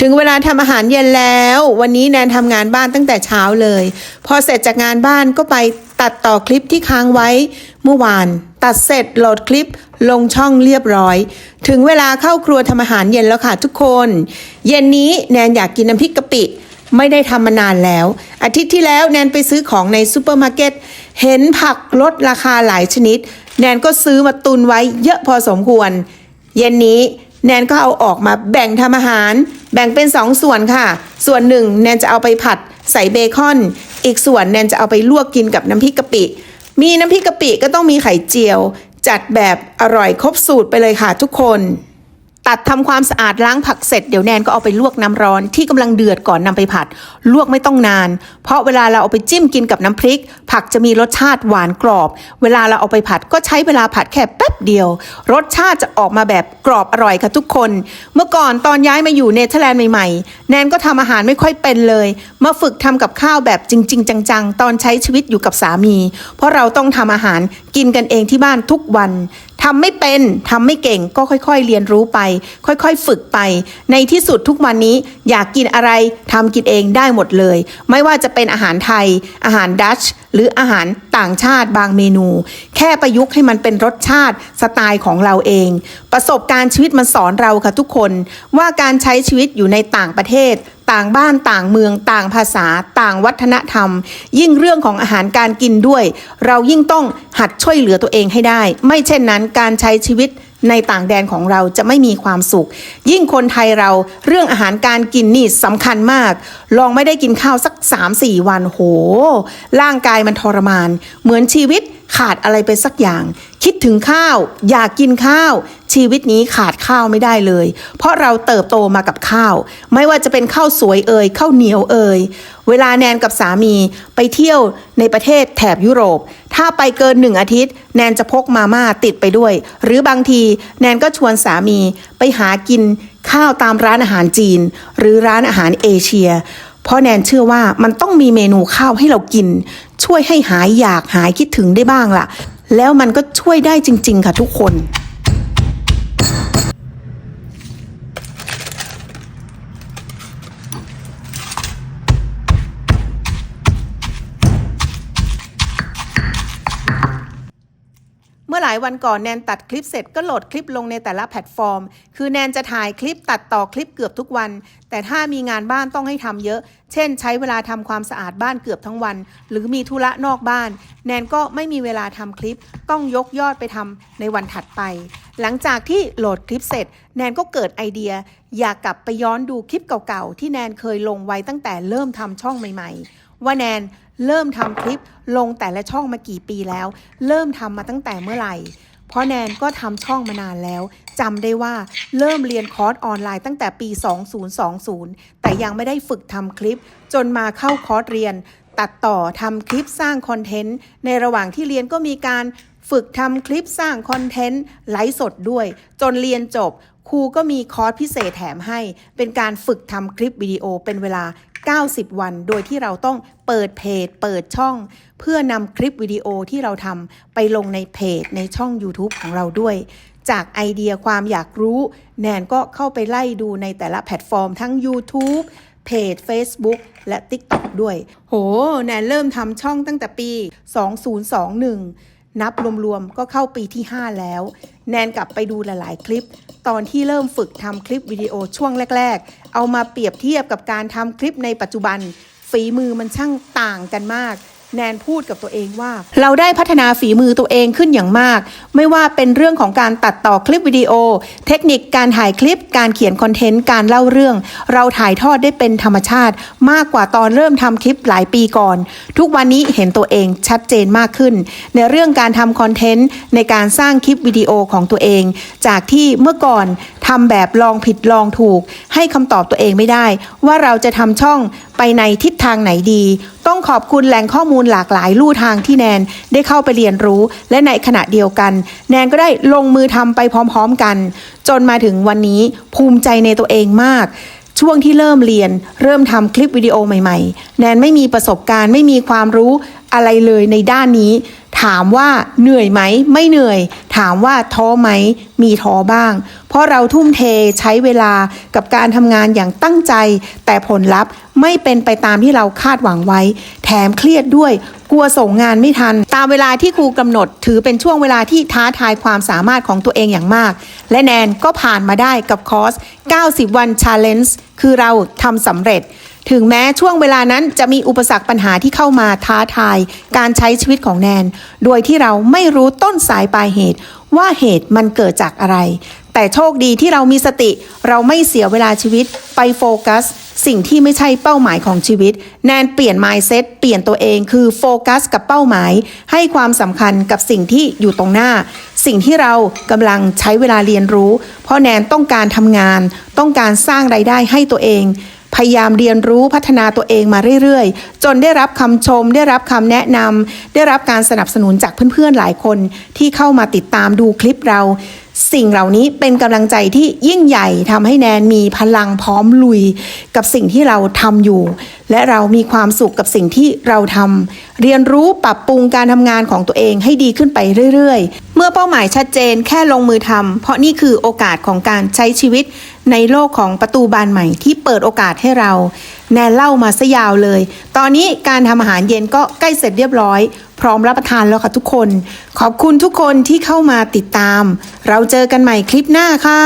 ถึงเวลาทำอาหารเย็นแล้ว วันนี้แนนทำงานบ้านตั้งแต่เช้าเลย พอเสร็จจากงานบ้านก็ไปตัดต่อคลิปที่ค้างไว้เมื่อวาน ตัดเสร็จโหลดคลิปลงช่องเรียบร้อย ถึงเวลาเข้าครัวทำอาหารเย็นแล้วค่ะทุกคน เย็นนี้แนนอยากกินน้ำพริกกะปิไม่ได้ทำมานานแล้ว อาทิตย์ที่แล้วแนนไปซื้อของในซูเปอร์มาร์เก็ตเห็นผักลดราคาหลายชนิด แนนก็ซื้อมาตุนไว้เยอะพอสมควร เย็นนี้ แนนก็เอาออกมาแบ่งทำอาหาร แบ่งเป็นสองส่วนค่ะ ส่วนหนึ่งแนนจะเอาไปผัดใส่เบคอน อีกส่วนแนนจะเอาไปลวกกินกับน้ำพริกกะปิ มีน้ำพริกกะปิก็ต้องมีไข่เจียว จัดแบบอร่อยครบสูตรไปเลยค่ะทุกคน ตัดทำความสะอาดล้างผักเสร็จเดี๋ยวแนนก็เอาไปลวกน้ำร้อนที่กำลังเดือดก่อนนำไปผัด ลวกไม่ต้องนาน เพราะเวลาเราเอาไปจิ้มกินกับน้ำพริก ผักจะมีรสชาติหวานกรอบ เวลาเราเอาไปผัดก็ใช้เวลาผัดแค่แป๊บเดียว รสชาติจะออกมาแบบกรอบอร่อยค่ะทุกคน เมื่อก่อนตอนย้ายมาอยู่เนเธอร์แลนด์ใหม่ๆ แนนก็ทำอาหารไม่ค่อยเป็นเลย มาฝึกทำกับข้าวแบบจริง ๆ จังๆ ตอนใช้ชีวิตอยู่กับสามี เพราะเราต้องทำอาหารกินกันเองที่บ้านทุกวัน ทำไม่เป็นทำไม่เก่งก็ค่อยๆ เรียนรู้ไป ค่อยๆ ฝึกไป ในที่สุดทุกวันนี้อยากกินอะไรทำกินเองได้หมดเลย ไม่ว่าจะเป็นอาหารไทย อาหารดัชหรืออาหารต่างชาติบางเมนู แค่ประยุกต์ให้มันเป็นรสชาติสไตล์ของเราเอง ประสบการณ์ชีวิตมันสอนเราค่ะทุกคน ว่าการใช้ชีวิตอยู่ในต่างประเทศ ต่างบ้านต่างเมืองต่างภาษาต่างวัฒนธรรม ยิ่งเรื่องของอาหารการกินด้วย เรายิ่งต้องหัดช่วยเหลือตัวเองให้ได้ ไม่เช่นนั้นการใช้ชีวิตในต่างแดนของเราจะไม่มีความสุข ยิ่งคนไทยเราเรื่องอาหารการกินนี่สำคัญมาก ลองไม่ได้กินข้าวสัก 3-4 วันโห ร่างกายมันทรมาน เหมือนชีวิต ขาดอะไรไปสักอย่าง คิดถึงข้าว อยากกินข้าว ชีวิตนี้ขาดข้าวไม่ได้เลย เพราะเราเติบโตมากับข้าว ไม่ว่าจะเป็นข้าวสวยเอ่ยข้าวเหนียวเอ่ยเวลาแนนกับสามีไปเที่ยวในประเทศแถบยุโรป ถ้าไปเกินหนึ่งอาทิตย์ แนนจะพกมาม่าติดไปด้วย หรือบางทีแนนก็ชวนสามีไปหากินข้าวตามร้านอาหารจีน หรือร้านอาหารเอเชียเพราะแนนเชื่อว่ามันต้องมีเมนูข้าวให้เรากิน ช่วยให้หายอยากหายคิดถึงได้บ้างล่ะ แล้วมันก็ช่วยได้จริง ๆ ค่ะทุกคน เมื่อหลายวันก่อนแนนตัดคลิปเสร็จก็โหลดคลิปลงในแต่ละแพลตฟอร์ม คือแนนจะถ่ายคลิปตัดต่อคลิปเกือบทุกวัน แต่ถ้ามีงานบ้านต้องให้ทำเยอะ เช่น ใช้เวลาทำความสะอาดบ้านเกือบทั้งวัน หรือมีธุระนอกบ้าน แนนก็ไม่มีเวลาทำคลิป ต้องยกยอดไปทำในวันถัดไป หลังจากที่โหลดคลิปเสร็จ แนนก็เกิดไอเดีย อยากกลับไปย้อนดูคลิปเก่าๆที่แนนเคยลงไว้ตั้งแต่เริ่มทำช่องใหม่ๆ ว่าแนนเริ่มทำคลิปลงแต่ละช่องมากี่ปีแล้ว เริ่มทำมาตั้งแต่เมื่อไหร่ เพราะแนนก็ทำช่องมานานแล้วจำได้ว่าเริ่มเรียนคอร์สออนไลน์ตั้งแต่ปี 2020 แต่ยังไม่ได้ฝึกทำคลิป จนมาเข้าคอร์สเรียน ตัดต่อทำคลิปสร้างคอนเทนต์ ในระหว่างที่เรียนก็มีการฝึกทำคลิปสร้างคอนเทนต์ไลฟ์สดด้วย จนเรียนจบครูก็มีคอร์สพิเศษแถมให้ เป็นการฝึกทำคลิปวิดีโอเป็นเวลา 90 วัน โดยที่เราต้องเปิดเพจ เปิดช่อง เพื่อนำคลิปวิดีโอที่เราทำไปลงในเพจในช่อง YouTube ของเราด้วย จากไอเดียความอยากรู้ แนนก็เข้าไปไล่ดูในแต่ละแพลตฟอร์มทั้ง YouTube เพจ Facebook และ TikTok ด้วย โห แนนเริ่มทำช่องตั้งแต่ปี 2021 นับรวมๆก็เข้าปีที่ 5 แล้ว แนนกลับไปดูหลายๆ คลิป ตอนที่เริ่มฝึกทำคลิปวิดีโอช่วงแรก ๆ เอามาเปรียบเทียบกับการทำคลิปในปัจจุบัน ฝีมือมันช่างต่างกันมาก แนนพูดกับตัวเองว่า เราได้พัฒนาฝีมือตัวเองขึ้นอย่างมาก ไม่ว่าเป็นเรื่องของการตัดต่อคลิปวิดีโอ เทคนิคการถ่ายคลิป การเขียนคอนเทนต์ การเล่าเรื่อง เราถ่ายทอดได้เป็นธรรมชาติ มากกว่าตอนเริ่มทำคลิปหลายปีก่อน ทุกวันนี้เห็นตัวเองชัดเจนมากขึ้น ในเรื่องการทำคอนเทนต์ในการสร้างคลิปวิดีโอของตัวเอง จากที่เมื่อก่อน ทำแบบลองผิดลองถูก ให้คำตอบตัวเองไม่ได้ ว่าเราจะทำช่องไปในทิศทางไหนดี ต้องขอบคุณแหล่งข้อมูลหลากหลายลู่ทางที่แนนได้เข้าไปเรียนรู้ และในขณะเดียวกัน แนนก็ได้ลงมือทำไปพร้อม ๆกัน จนมาถึงวันนี้ภูมิใจในตัวเองมากช่วงที่เริ่มเรียนเริ่มทำคลิปวิดีโอใหม่ ๆ แนนไม่มีประสบการณ์ไม่มีความรู้ อะไรเลยในด้านนี้ ถามว่าเหนื่อยไหม ไม่เหนื่อย ถามว่าท้อไหม มีท้อบ้าง เพราะเราทุ่มเทใช้เวลากับการทำงานอย่างตั้งใจ แต่ผลลัพธ์ไม่เป็นไปตามที่เราคาดหวังไว้ แถมเครียดด้วย กลัวส่งงานไม่ทัน ตามเวลาที่ครูกำหนด ถือเป็นช่วงเวลาที่ท้าทายความสามารถของตัวเองอย่างมาก และแนนก็ผ่านมาได้กับคอร์ส 90 วัน Challenge คือเราทำสำเร็จ ถึงแม้ช่วงเวลานั้นจะมีอุปสรรคปัญหาที่เข้ามาท้าทาย การใช้ชีวิตของแนน โดยที่เราไม่รู้ต้นสายปลายเหตุ ว่าเหตุมันเกิดจากอะไร แต่โชคดีที่เรามีสติ เราไม่เสียเวลาชีวิตไปโฟกัส สิ่งที่ไม่ใช่เป้าหมายของชีวิต แนนเปลี่ยน mindset เปลี่ยนตัวเองคือโฟกัส กับเป้าหมาย ให้ความสำคัญกับสิ่งที่อยู่ตรงหน้า สิ่งที่เรากำลังใช้เวลาเรียนรู้ เพราะแนนต้องการทำงาน ต้องการสร้างไรายได้ให้ตัวเอง พยายามเรียนรู้พัฒนาตัวเองมาเรื่อยๆ จนได้รับคำชม ได้รับคำแนะนำได้รับการสนับสนุนจากเพื่อนๆหลายคนที่เข้ามาติดตามดูคลิปเรา สิ่งเหล่านี้เป็นกำลังใจที่ยิ่งใหญ่ทำให้แนนมีพลังพร้อมลุย กับสิ่งที่เราทำอยู่ และเรามีความสุขกับสิ่งที่เราทำเรียนรู้ปรับปรุงการทำงานของตัวเองให้ดีขึ้นไปเรื่อยๆ มื่อเป้าหมายชัดเจนแค่ลงมือทำเพราะนี่คือโอกาสของการใช้ชีวิตในโลกของประตูบานใหม่ที่เปิดโอกาสให้เรา แนนเล่ามาซะยาวเลย ตอนนี้การทำอาหารเย็นก็ใกล้เสร็จเรียบร้อย พร้อมรับประทานแล้วค่ะทุกคน ขอบคุณทุกคนที่เข้ามาติดตาม เราเจอกันใหม่คลิปหน้าค่ะ